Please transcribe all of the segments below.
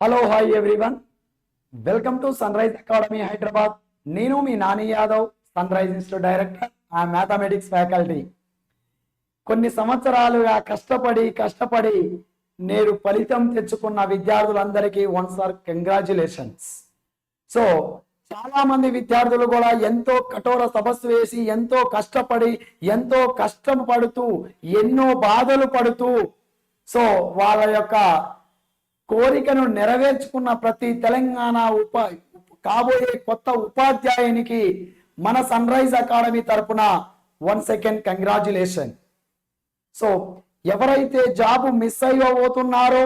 Hello hi everyone welcome to sunrise academy Hyderabad నేను మీ Nani Yadav sunrise institute director ఆ mathematics faculty కొన్ని సంవత్సరాలుగా కష్టపడి కష్టపడి నేడు ఫలితం తెచ్చుకున్న విద్యార్థులందరికీ వన్స్ ఆర్ కంగ్రాచులేషన్స్ సో చాలా మంది విద్యార్థులు కూడా ఎంతో కఠోర తపస్సు వేసి ఎంతో కష్టపడి ఎంతో కష్టం పడుతూ ఎన్నో బాధలు పడుతూ సో వాళ్ళ యొక్క కోరికను నెరవేర్చుకున్న ప్రతి తెలంగాణ ఉప కాబోయే కొత్త ఉపాధ్యాయునికి మన సన్ రైజ్ అకాడమీ తరపున వన్ సెకండ్ కంగ్రాచులేషన్. సో ఎవరైతే జాబ్ మిస్ అయిపోతున్నారో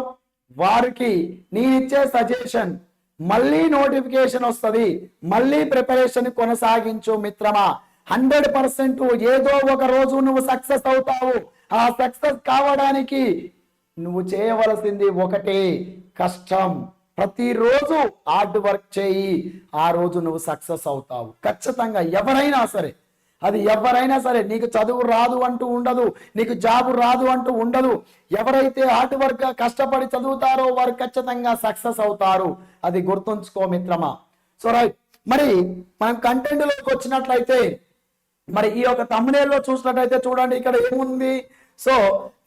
వారికి నేనిచ్చే సజెషన్ మళ్ళీ నోటిఫికేషన్ వస్తుంది మళ్ళీ ప్రిపరేషన్ కొనసాగించు మిత్రమా. హండ్రెడ్ పర్సెంట్ ఏదో ఒక రోజు నువ్వు సక్సెస్ అవుతావు. ఆ సక్సెస్ కావడానికి నువ్వు చేయవలసింది ఒకటే. కష్టం. ప్రతిరోజు హార్డ్ వర్క్ చేయి. ఆ రోజు నువ్వు సక్సెస్ అవుతావు. ఖచ్చితంగా ఎవరైనా సరే అది ఎవరైనా సరే నీకు చదువు రాదు అంటూ ఉండదు నీకు జాబు రాదు అంటూ ఉండదు. ఎవరైతే హార్డ్ వర్క్ కష్టపడి చదువుతారో వారు ఖచ్చితంగా సక్సెస్ అవుతారు. అది గుర్తుంచుకో మిత్రమా. సో రైట్ మరి మనం కంటెంట్లోకి వచ్చినట్లయితే మరి ఈ యొక్క తమిళలో చూసినట్టయితే చూడండి ఇక్కడ ఏముంది? సో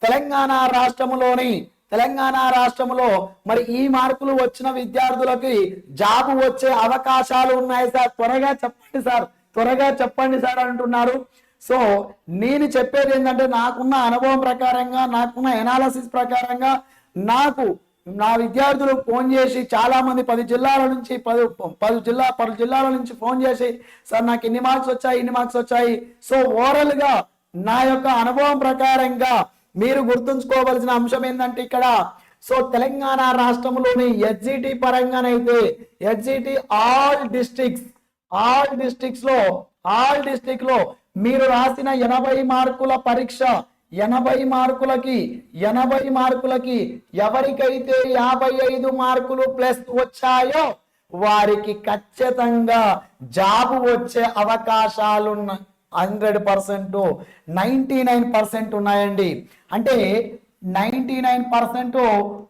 తెలంగాణ రాష్ట్రంలోని తెలంగాణ రాష్ట్రంలో మరి ఈ మార్కులు వచ్చిన విద్యార్థులకి జాబ్ వచ్చే అవకాశాలు ఉన్నాయి సార్. త్వరగా చెప్పండి సార్. త్వరగా చెప్పండి సార్ అంటున్నారు. సో నేను చెప్పేది ఏంటంటే నాకున్న అనుభవం ప్రకారంగా నాకున్న ఎనాలసిస్ ప్రకారంగా నాకు నా విద్యార్థులు ఫోన్ చేసి చాలా మంది పది జిల్లాల నుంచి పది పది జిల్లా పది జిల్లాల నుంచి ఫోన్ చేసి సార్ నాకు ఇన్ని మార్క్స్ వచ్చాయి ఇన్ని మార్క్స్ వచ్చాయి? సో ఓవరాల్గా నా యొక్క అనుభవం ప్రకారంగా మీరు గుర్తుంచుకోవలసిన అంశం ఏంటంటే ఇక్కడ సో తెలంగాణ రాష్ట్రంలోని హెచ్జిటి పరంగానైతే హెచ్జిటి ఆల్ డిస్ట్రిక్ట్స్ ఆల్ డిస్ట్రిక్ట్స్లో ఆల్ డిస్ట్రిక్ట్లో మీరు రాసిన ఎనభై మార్కుల పరీక్ష ఎనభై మార్కులకి ఎనభై మార్కులకి ఎవరికైతే యాభై ఐదు మార్కులు ప్లస్ వచ్చాయో వారికి ఖచ్చితంగా జాబ్ వచ్చే అవకాశాలున్నాయి. Hundred percent ninety nine percent ఉన్నాయండి. అంటే నైంటీ నైన్ పర్సెంట్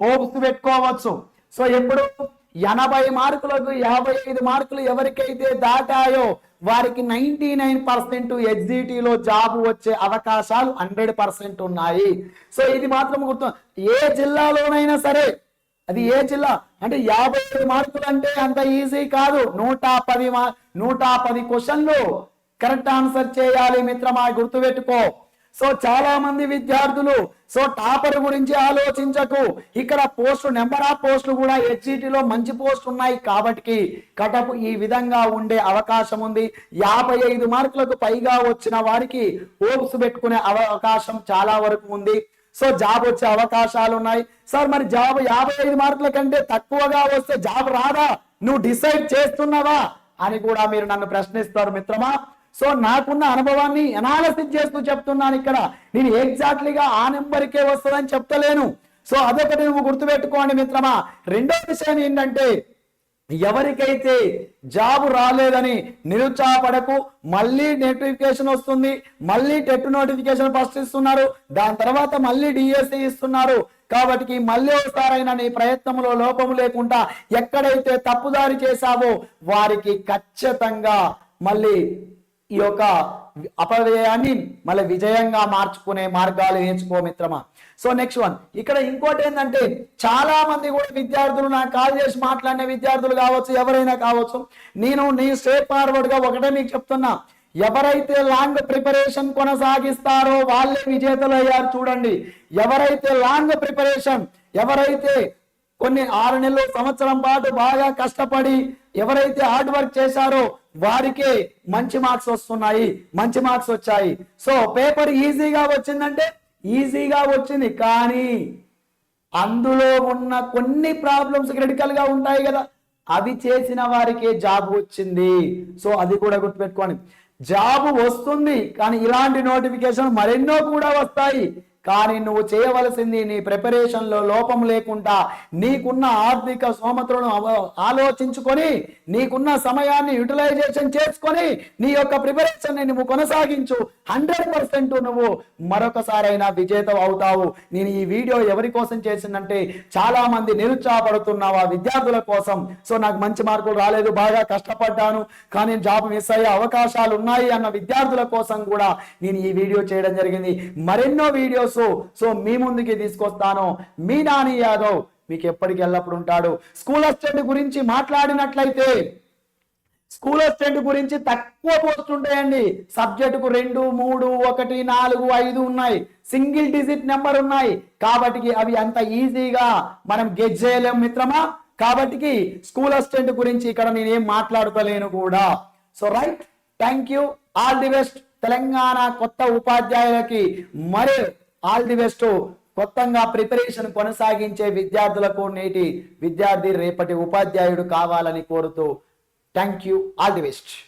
హోప్స్ పెట్టుకోవచ్చు. సో ఎప్పుడు? ఎనభై మార్కులకు యాభై ఐదు మార్కులు ఎవరికైతే దాటాయో వారికి నైంటీ నైన్ పర్సెంట్ ఎగ్జిటీలో జాబ్ వచ్చే అవకాశాలు హండ్రెడ్ పర్సెంట్ ఉన్నాయి. సో ఇది మాత్రం గుర్తు ఏ జిల్లాలోనైనా సరే అది ఏ జిల్లా? అంటే యాభై ఐదు మార్కులు అంటే అంత ఈజీ కాదు. నూట పది మా- నూట పది క్వశ్చన్లు కరెక్ట్ ఆన్సర్ చేయాలి మిత్రమా గుర్తుపెట్టుకో. సో చాలా మంది విద్యార్థులు సో టాపర్ గురించి ఆలోచించకు. ఇక్కడ పోస్ట్ నెంబర్ ఆఫ్ పోస్టులు కూడా హెచ్ఈటిలో మంచి పోస్ట్ ఉన్నాయి కాబట్టి కటపు ఈ విధంగా ఉండే అవకాశం ఉంది. యాభై ఐదు మార్కులకు పైగా వచ్చిన వారికి హోప్స్ పెట్టుకునే అవకాశం చాలా వరకు ఉంది. సో జాబ్ వచ్చే అవకాశాలు ఉన్నాయి. సార్ మరి జాబ్ యాభై ఐదు మార్కుల కంటే తక్కువగా వస్తే జాబ్ రాదా? నువ్వు డిసైడ్ చేస్తున్నావా? అని కూడా మీరు నన్ను ప్రశ్నిస్తారు మిత్రమా. సో నాకున్న అనుభవాన్ని ఎనాలసిస్ చేస్తూ చెప్తున్నాను ఇక్కడ. నేను ఎగ్జాక్ట్లీగా ఆ నెంబర్కే వస్తుందని చెప్తలేను. సో అదొకటి నువ్వు గుర్తుపెట్టుకోండి మిత్రమా. రెండో విషయం ఏంటంటే ఎవరికైతే జాబ్ రాలేదని నిరుత్సాహపడకు మళ్ళీ నోటిఫికేషన్ వస్తుంది మళ్ళీ టెట్ నోటిఫికేషన్ ఫస్ట్ ఇస్తున్నారు దాని తర్వాత మళ్ళీ డిఎస్సి ఇస్తున్నారు. కాబట్టి మళ్ళీ ఒకసారైనా నీ ప్రయత్నంలో లోపము లేకుండా ఎక్కడైతే తప్పుదారి చేశావో వారికి ఖచ్చితంగా మళ్ళీ ఈ యొక్క అపవ్యయాన్ని మళ్ళీ విజయంగా మార్చుకునే మార్గాలు నేర్చుకో మిత్రమా? సో నెక్స్ట్ వన్ ఇక్కడ ఇంకోటి ఏంటంటే చాలా మంది కూడా విద్యార్థులు నాకు కాల్ చేసి మాట్లాడిన విద్యార్థులు కావచ్చు ఎవరైనా కావచ్చు నేను నీ స్ట్రేట్ ఫార్వర్డ్గా ఒకటే మీకు చెప్తున్నా. ఎవరైతే లాంగ్ ప్రిపరేషన్ కొనసాగిస్తారో వాళ్ళే విజేతలు అయ్యారు చూడండి. ఎవరైతే లాంగ్ ప్రిపరేషన్ ఎవరైతే కొన్ని ఆరు నెలలు సంవత్సరం పాటు బాగా కష్టపడి ఎవరైతే హార్డ్ వర్క్ చేశారో వారికే మంచి మార్క్స్ వస్తున్నాయి మంచి మార్క్స్ వచ్చాయి. సో పేపర్ ఈజీగా వచ్చిందంటే ఈజీగా వచ్చింది. కానీ అందులో ఉన్న కొన్ని ప్రాబ్లమ్స్ క్రిటికల్గా ఉంటాయి కదా. అవి చేసిన వారికే జాబ్ వచ్చింది. సో అది కూడా గుర్తుపెట్టుకోండి. జాబ్ వస్తుంది కానీ ఇలాంటి నోటిఫికేషన్ మరెన్నో కూడా వస్తాయి. కానీ నువ్వు చేయవలసింది నీ ప్రిపరేషన్లో లోపం లేకుండా నీకున్న ఆర్థిక సోమతులను ఆలోచించుకొని నీకున్న సమయాన్ని యూటిలైజేషన్ చేసుకొని నీ యొక్క ప్రిపరేషన్ని నువ్వు కొనసాగించు. హండ్రెడ్ పర్సెంట్ నువ్వు మరొకసారైనా విజేత అవుతావు. నేను ఈ వీడియో ఎవరి కోసం చేసిందంటే చాలా మంది నిరుత్సాహపడుతున్నావు ఆ విద్యార్థుల కోసం. సో నాకు మంచి మార్కులు రాలేదు బాగా కష్టపడ్డాను కానీ జాబ్ మిస్ అయ్యే అవకాశాలు ఉన్నాయి అన్న విద్యార్థుల కోసం కూడా నేను ఈ వీడియో చేయడం జరిగింది. మరెన్నో వీడియోస్ సో మీ ముందుకి తీసుకొస్తాను. మీ నాని యాదవ్ మీకు ఎప్పటికి ఎల్లప్పుడు ఉంటాడు. స్కూల్ అసిస్టెంట్ గురించి మాట్లాడినట్లయితే స్కూల్ అసిస్టెంట్ గురించి తక్కువ పోస్ట్ ఉంటాయండి. సబ్జెక్టుకు రెండు మూడు ఒకటి నాలుగు ఐదు ఉన్నాయి. సింగిల్ డిజిట్ నెంబర్ ఉన్నాయి. కాబట్టి అవి అంత ఈజీగా మనం గెట్ చేయలేం మిత్రమా? కాబట్టి స్కూల్ అసిస్టెంట్ గురించి ఇక్కడ నేనేం మాట్లాడుకోలేను కూడా. So right thank you. All the best. Telangana కొత్త ఉపాధ్యాయులకి మరి ఆల్ ది బెస్ట్. కొత్తగా ప్రిపరేషన్ కొనసాగించే విద్యార్థులకు నేటి విద్యార్థి రేపటి ఉపాధ్యాయుడు కావాలని కోరుతూ thank you. All the best.